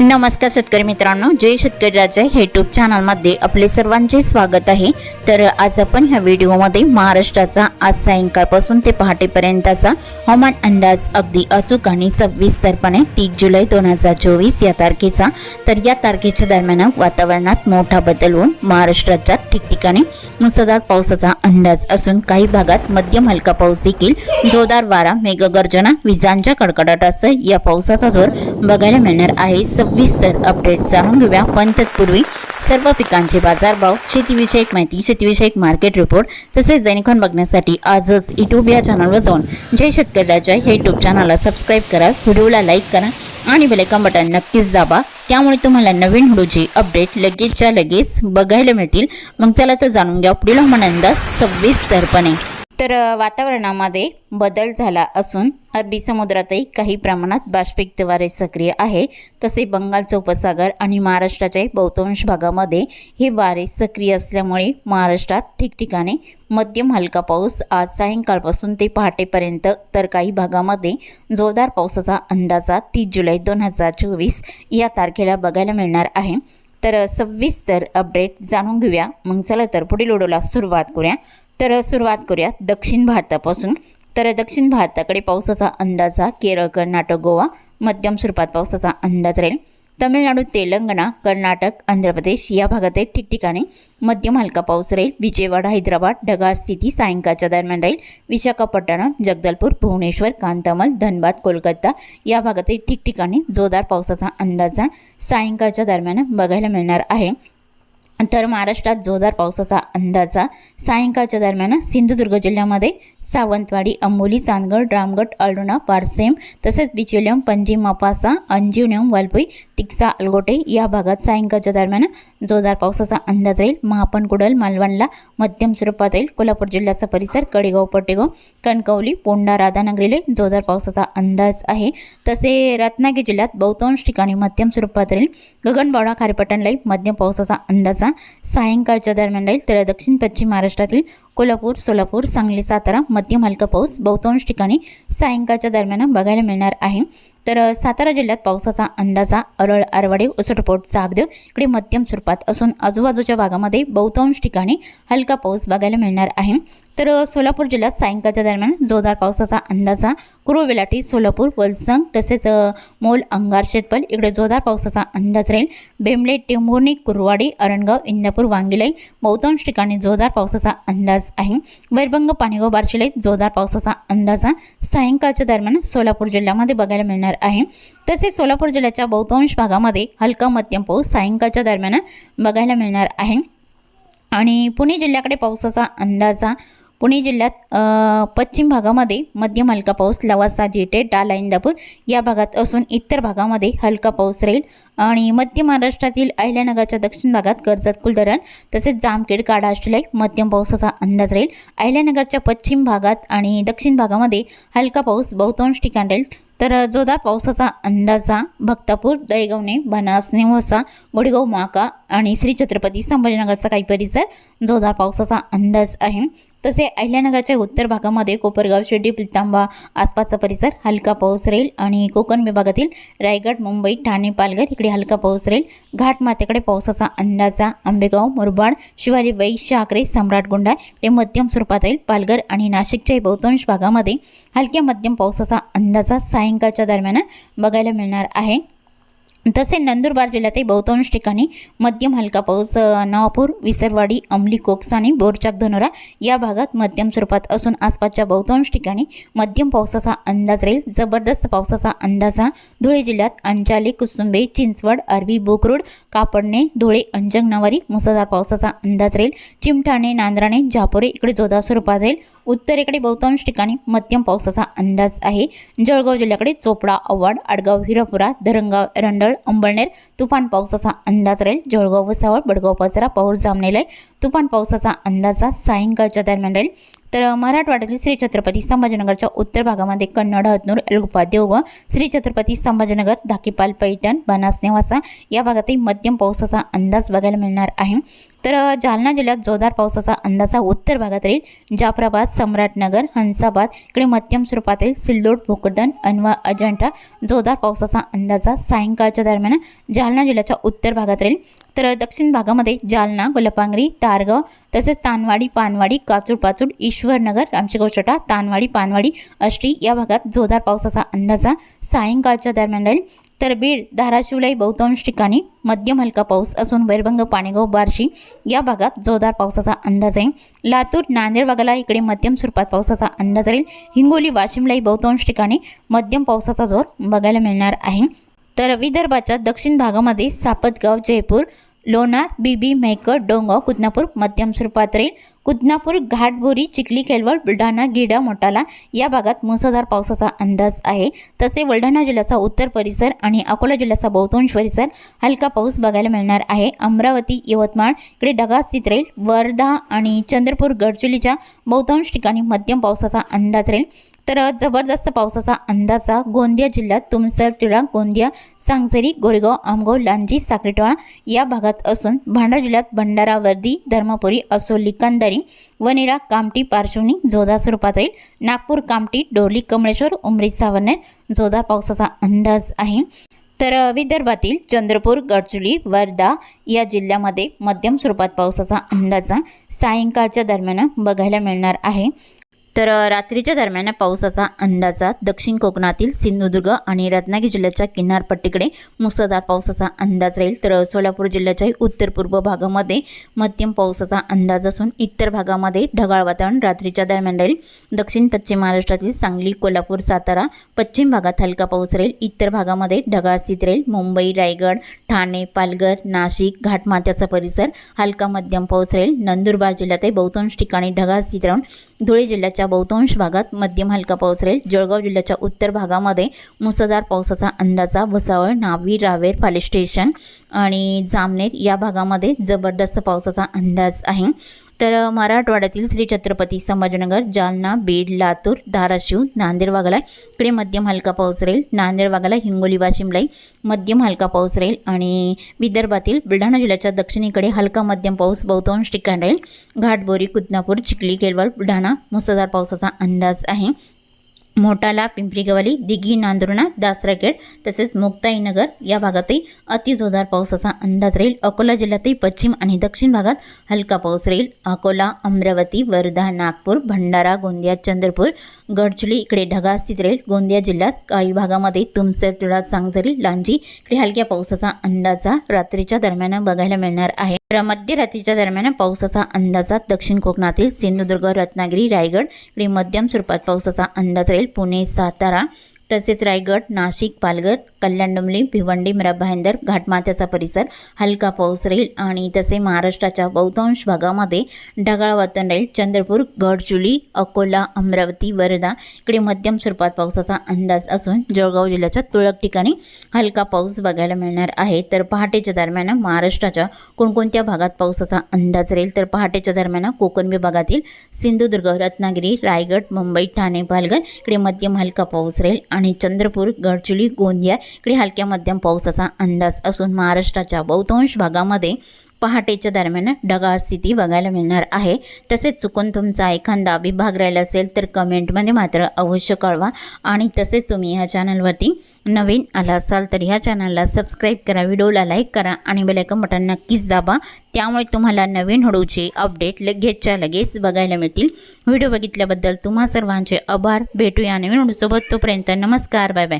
नमस्कार शेतकरी मित्रांनो जय शेतकरी राजा हे यूट्यूब चॅनलमध्ये आपले सर्वांचे स्वागत आहे. तर आज आपण ह्या व्हिडिओमध्ये महाराष्ट्राचा आज सायंकाळपासून ते पहाटेपर्यंतचा हवामान अंदाज अगदी अचूक आणि सव्वीस सरपणे तीस जुलै दोन हजार चोवीस या तारखेचा. तर या तारखेच्या दरम्यान वातावरणात मोठा बदल होऊन महाराष्ट्राच्या ठिकठिकाणी मुसळधार पावसाचा अंदाज असून काही भागात मध्यम हलका पाऊस देखील जोरदार वारा मेघगर्जना विजांच्या कडकडाटासह या पावसाचा जोर बघायला मिळणार आहे. सविस्तर अपडेट जाणून घेऊया. पण तत्पूर्वी सर्व पिकांचे बाजारभाव शेतीविषयक माहिती शेतीविषयक मार्केट रिपोर्ट तसेच दैनिकन बघण्यासाठी आजच यूट्यूब या चॅनलवर जाऊन जय शेतकऱ्याच्या हे यूट्यूब चॅनलला सबस्क्राईब करा व्हिडिओला लाईक करा आणि बेलेकन बटन नक्कीच दाबा. त्यामुळे तुम्हाला नवीन व्हिडिओचे अपडेट लगेचच्या लगेच बघायला मिळतील. मग चला तर जाणून घ्या पुढील हवामान अंदाज सव्वीस सरपणे. तर वातावरणामध्ये बदल झाला असून अरबी समुद्रातही काही प्रमाणात बाष्पिक वारे सक्रिय आहे. तसे बंगालचा उपसागर आणि महाराष्ट्राच्या बहुतांश भागामध्ये हे वारे सक्रिय असल्यामुळे महाराष्ट्रात ठिकठिकाणी मध्यम हलका पाऊस आज सायंकाळपासून ते पहाटेपर्यंत तर काही भागामध्ये जोरदार पावसाचा अंदाजा तीस जुलै दोन हजार चोवीस या तारखेला बघायला मिळणार आहे. तर सव्वीस तर अपडेट जाणून घेऊया. मग चला तर पुढील ओढोला सुरुवात करूया. तर सुरुवात करूया दक्षिण भारतापासून. तर दक्षिण भारताकडे पावसाचा अंदाज हा केरळ कर्नाटक गोवा मध्यम स्वरूपात पावसाचा अंदाज राहील. तमिळनाडू तेलंगणा कर्नाटक आंध्र प्रदेश या भागातील ठिकठिकाणी मध्यम हलका पाऊस राहील. विजयवाडा हैदराबाद ढगाळ स्थिती सायंकाळच्या दरम्यान राहील. विशाखापट्टणम जगदलपूर भुवनेश्वर कांतामल धनबाद कोलकाता या भागातही ठिकठिकाणी जोरदार पावसाचा अंदाजा सायंकाळच्या दरम्यान बघायला मिळणार आहे. तर महाराष्ट्रात जोरदार पावसाचा अंदाजा. सायंकाळच्या दरम्यान सिंधुदुर्ग जिल्ह्यामध्ये सावंतवाडी अंबोली चांदगड रामगड अळणा पारसेम तसेच बिचोलियम पंजी मपासा अंजिवनियम वालपुई तिक्सा अलगोटे या भागात सायंकाळच्या दरम्यान जोरदार पावसाचा अंदाज राहील. महापण कुडल मालवणला मध्यम स्वरूपात राहील. कोल्हापूर जिल्ह्याचा परिसर कडेगाव पटेगाव कणकवली पोंडा राधानगरीला जोरदार पावसाचा अंदाज आहे. तसे रत्नागिरी जिल्ह्यात बहुतांश ठिकाणी मध्यम स्वरूपात राहील. गगनबावडा खारेपटणला मध्यम पावसाचा अंदाजा सायंकाळच्या दरम्यान राहील. तर दक्षिण पश्चिम महाराष्ट्रातील कोल्हापूर सोलापूर सांगली सातारा मध्यम हलका पाऊस बहुतांश ठिकाणी सायंकाळच्या दरम्यान बघायला मिळणार आहे. तर सातारा जिल्ह्यात पावसाचा अंदाजा अरळ आरवाडे उसटपोट सागदेव इकडे मध्यम स्वरूपात असून आजूबाजूच्या भागामध्ये बहुतांश ठिकाणी हलका पाऊस बघायला मिळणार आहे. तर सोलापूर जिल्ह्यात सायंकाळच्या दरम्यान जोरदार पावसाचा अंदाजा कुरुविलाटी सोलापूर वलसंग तसेच मोल अंगार शेतपल इकडे जोरदार पावसाचा अंदाज राहील. बेंबले टेंभुर्णी कुरवाडी अरणगाव इंदापूर वांगिलाई बहुतांश ठिकाणी जोरदार पावसाचा अंदाज आहे. वैरभंग पाणीगाव जिल्ह्यात जोरदार पावसाचा अंदाजा सायंकाळच्या दरम्यान सोलापूर जिल्ह्यामध्ये बघायला मिळणार आहे. तसेच सोलापूर जिल्ह्याच्या बहुतांश भागामध्ये हलका मध्यम पाऊस सायंकाळच्या दरम्यान बघायला मिळणार आहे. आणि पुणे जिल्ह्याकडे पावसाचा अंदाजा पुणे जिल्ह्यात पश्चिम भागामध्ये मध्यम हलका पाऊस लवासा जेटे डाला इंदापूर या भागात असून इतर भागामध्ये हलका पाऊस राहील. आणि मध्य महाराष्ट्रातील अहिल्यानगरच्या दक्षिण भागात कर्जत कुलधरण तसेच जामखेड काढा ऑस्ट्रेलिया मध्यम पावसाचा अंदाज राहील. अहिल्यानगरच्या पश्चिम भागात आणि दक्षिण भागामध्ये हलका पाऊस बहुतांश ठिकाण राहील. तर जोरदार पावसाचा अंदाजा भक्तापूर दहेगावणे बनास नेवसा गोडेगाव माका आणि श्री छत्रपती संभाजीनगरचा काही परिसर जोरदार पावसाचा अंदाज आहे. तसे अहिल्यानगरच्या उत्तर भागामध्ये कोपरगाव शिर्डी पिलतांबा आसपासचा परिसर हलका पाऊस राहील आणि कोकण विभागातील रायगड मुंबई ठाणे पालघर इकडे हलका पाऊस राहील. घाटमातेकडे पावसाचा अंदाजा आंबेगाव मुरबाड शिवाली वैश्य आकरे सम्राट गोंडा इकडे मध्यम स्वरूपात राहील. पालघर आणि नाशिकच्या बहुतांश भागामध्ये हलक्या मध्यम पावसाचा अंदाजा सायंकाळच्या दरम्यान बघायला मिळणार आहे. तसे नंदुरबार जिल्ह्यातही बहुतांश ठिकाणी मध्यम हलका पाऊस नवापूर विसरवाडी अंमली कोकसानी बोरचाक धनोरा या भागात मध्यम स्वरूपात असून आसपासच्या बहुतांश ठिकाणी मध्यम पावसाचा अंदाज राहील. जबरदस्त पावसाचा अंदाज हा धुळे जिल्ह्यात अंचाली कुसुंबे चिंचवड अरबी बोकरूड कापडणे धुळे अंजंग नवारी मुसळधार पावसाचा अंदाज राहील. चिमठाणे नांद्राणे जापोरे इकडे जोरदार स्वरूपात राहील. उत्तरेकडे बहुतांश ठिकाणी मध्यम पावसाचा अंदाज आहे. जळगाव जिल्ह्याकडे चोपडा आव्हाड आडगाव हिरापुरा धरणगाव रंडळ अंबळनेर तुफान पावसाचा अंदाज राहील. जळगाव भुसावळ बडगाव पाचरा पाऊस जामनेला तुफान पावसाचा अंदाज सायंकाळच्या दरम्यान राहील. तर मराठवाड्यातील श्री छत्रपती संभाजीनगरच्या उत्तर भागामध्ये कन्नड हतनूर एलगुपा देव श्री छत्रपती संभाजीनगर धाकीपाल पैठण बनास नेवासा या भागातही मध्यम पावसाचा अंदाज बघायला मिळणार आहे. तर जालना जिल्ह्यात जोरदार पावसाचा अंदाज हा उत्तर भागात राहील जाफराबाद सम्राटनगर हंसाबाद इकडे मध्यम स्वरूपातील सिल्लोड भोकरदन अनवा अजंठा जोरदार पावसाचा अंदाजा सायंकाळच्या दरम्यान जालना जिल्ह्याच्या उत्तर भागात राहील. तर दक्षिण भागामध्ये जालना गुलपांगरी तारगाव तसेच तानवाडी पानवाडी काचूड पाचूड ईश्वरनगर रामशेगावछटा तानवाडी पानवाडी अष्टी या भागात जोरदार पावसाचा अंदाज सायंकाळच्या दरम्यान राहील. तर बीड धाराशिवलाही बहुतांश ठिकाणी मध्यम हलका पाऊस असून वैरभंग पाणेगाव बार्शी या भागात जोरदार पावसाचा अंदाज आहे. लातूर नांदेड भागाला इकडे मध्यम स्वरूपात पावसाचा अंदाज राहील. हिंगोली वाशिमलाही बहुतांश ठिकाणी मध्यम पावसाचा जोर बघायला मिळणार आहे. तर विदर्भाच्या दक्षिण भागामध्ये सापतगाव जयपूर लोणार बीबी मेहकर डोंगाव कुदनापूर मध्यम स्वरूपात राहील कुदनापूर घाटबोरी चिखली केलवड बुलढाणा गिडा मोटाला या भागात मुसळधार पावसाचा अंदाज आहे. तसे बुलढाणा जिल्ह्याचा उत्तर परिसर आणि अकोला जिल्ह्याचा बहुतांश परिसर हलका पाऊस बघायला मिळणार आहे. अमरावती यवतमाळ इकडे ढगाळ स्थित राहील वर्धा आणि चंद्रपूर गडचिरोलीच्या बहुतांश ठिकाणी मध्यम पावसाचा अंदाज राहील. तर जबरदस्त पावसाचा अंदाजा गोंदिया जिल्ह्यात तुमसर तिळा गोंदिया सांगसरी गोरेगाव आमगाव लांजी साखरेटोळा या भागात असून भांडा जिल्ह्यात भंडारा वर्दी धर्मपुरी असोली कंदारी वनेरा कामटी पार्श्वनी जोधा स्वरूपात येईल नागपूर कामटी डोली कमळेश्वर उमरी सावरनेर जोधा पावसाचा अंदाज आहे. तर विदर्भातील चंद्रपूर गडचुली वर्धा या जिल्ह्यामध्ये मध्यम स्वरूपात पावसाचा अंदाज सायंकाळच्या दरम्यान बघायला मिळणार आहे. तर रात्रीच्या दरम्यान पावसाचा अंदाजा दक्षिण कोकणातील सिंधुदुर्ग आणि रत्नागिरी जिल्ह्याच्या किनारपट्टीकडे मुसळधार पावसाचा अंदाज राहील. तर सोलापूर जिल्ह्याच्याही उत्तर पूर्व भागामध्ये मध्यम पावसाचा अंदाज असून इतर भागामध्ये ढगाळ वातावरण रात्रीच्या दरम्यान राहील. दक्षिण पश्चिम महाराष्ट्रातील सांगली कोल्हापूर सातारा पश्चिम भागात हलका पाऊस राहील. इतर भागामध्ये ढगाळ स्थित राहील. मुंबई रायगड ठाणे पालघर नाशिक घाटमाथ्याचा परिसर हलका मध्यम पाऊस राहील. नंदुरबार जिल्ह्यातही बहुतांश ठिकाणी ढगाळ स्थित राहून धुळे जिल्ह्याच्या बहुतांश भागात मध्यम हलका पाऊस राहील. जळगाव जिल्ह्याच्या उत्तर भागामध्ये मुसळधार पावसाचा अंदाजा भुसावळ नावी रावेर पाले स्टेशन आणि जामनेर या भागामध्ये जबरदस्त पावसाचा अंदाज आहे. तर मराठवाड्यातील श्री छत्रपती संभाजीनगर जालना बीड लातूर धाराशिव नांदेड भागाला इकडे मध्यम हलका पाऊस राहील. नांदेड भागाला हिंगोली वाशिमलाही मध्यम हलका पाऊस राहील आणि विदर्भातील बुलढाणा जिल्ह्याच्या दक्षिणेकडे हलका मध्यम पाऊस बहुतांश ठिकाणी राहील. घाटबोरी कुदनापूर चिखली केरवळ बुलढाणा मुसळधार पावसाचा अंदाज आहे. मोटाला पिंपरी गवाली दिघी नांदुर्णा दासरागेड तसेच मुक्ताईनगर या भागातही अतिजोरदार पावसाचा अंदाज राहील. अकोला जिल्ह्यातही पश्चिम आणि दक्षिण भागात हलका पाऊस राहील. अकोला अमरावती वर्धा नागपूर भंडारा गोंदिया चंद्रपूर गडचुली इकडे ढगास्थित राहील. गोंदिया जिल्ह्यात काही भागामध्ये तुमसर तुळा सांगझरी लांजी इकडे हलक्या पावसाचा अंदाजा रात्रीच्या दरम्यान बघायला मिळणार आहे. तर मध्यरात्रीच्या दरम्यान पावसाचा अंदाजा दक्षिण कोकणातील सिंधुदुर्ग रत्नागिरी रायगड इकडे मध्यम स्वरूपात पावसाचा अंदाज राहील. पुणे सातारा तसेच रायगड नाशिक पालघर कल्याण डोंबिवली भिवंडी भाईंदर घाटमाथ्याचा परिसर हलका पाऊस राहील आणि तसे महाराष्ट्राच्या बहुतांश भागामध्ये ढगाळ वातावरण राहील. चंद्रपूर गडचुली अकोला अमरावती वर्धा इकडे मध्यम स्वरूपात पावसाचा अंदाज असून जळगाव जिल्ह्याच्या तुरळक ठिकाणी हलका पाऊस बघायला मिळणार आहे. तर पहाटेच्या दरम्यान महाराष्ट्राच्या कोणकोणत्या भागात पावसाचा अंदाज राहील? तर पहाटेच्या दरम्यान कोकण विभागातील सिंधुदुर्ग रत्नागिरी रायगड मुंबई ठाणे पालघर इकडे मध्यम हलका पाऊस राहील आणि चंद्रपूर गडचुली गोंदिया इकडे हलक्या मध्यम पावसाचा अंदाज असून महाराष्ट्राच्या बहुतांश भागामध्ये पहाटेच्या दरम्यान ढगाळ स्थिती बघायला मिळणार आहे. तसेच चुकून तुमचा एखादा विभाग राहिला असेल तर कमेंटमध्ये मात्र अवश्य कळवा. आणि तसेच तुम्ही ह्या चॅनलवरती नवीन आला असाल तर ह्या चॅनलला सबस्क्राईब करा व्हिडिओला लाईक करा आणि बेलायकन बटन नक्कीच दाबा. त्यामुळे तुम्हाला नवीन हळूचे अपडेट लगेचच्या लगेच बघायला मिळतील. व्हिडिओ बघितल्याबद्दल तुम्हा सर्वांचे आभार. भेटूया नवीन हळूसोबत तोपर्यंत नमस्कार. Bye bye.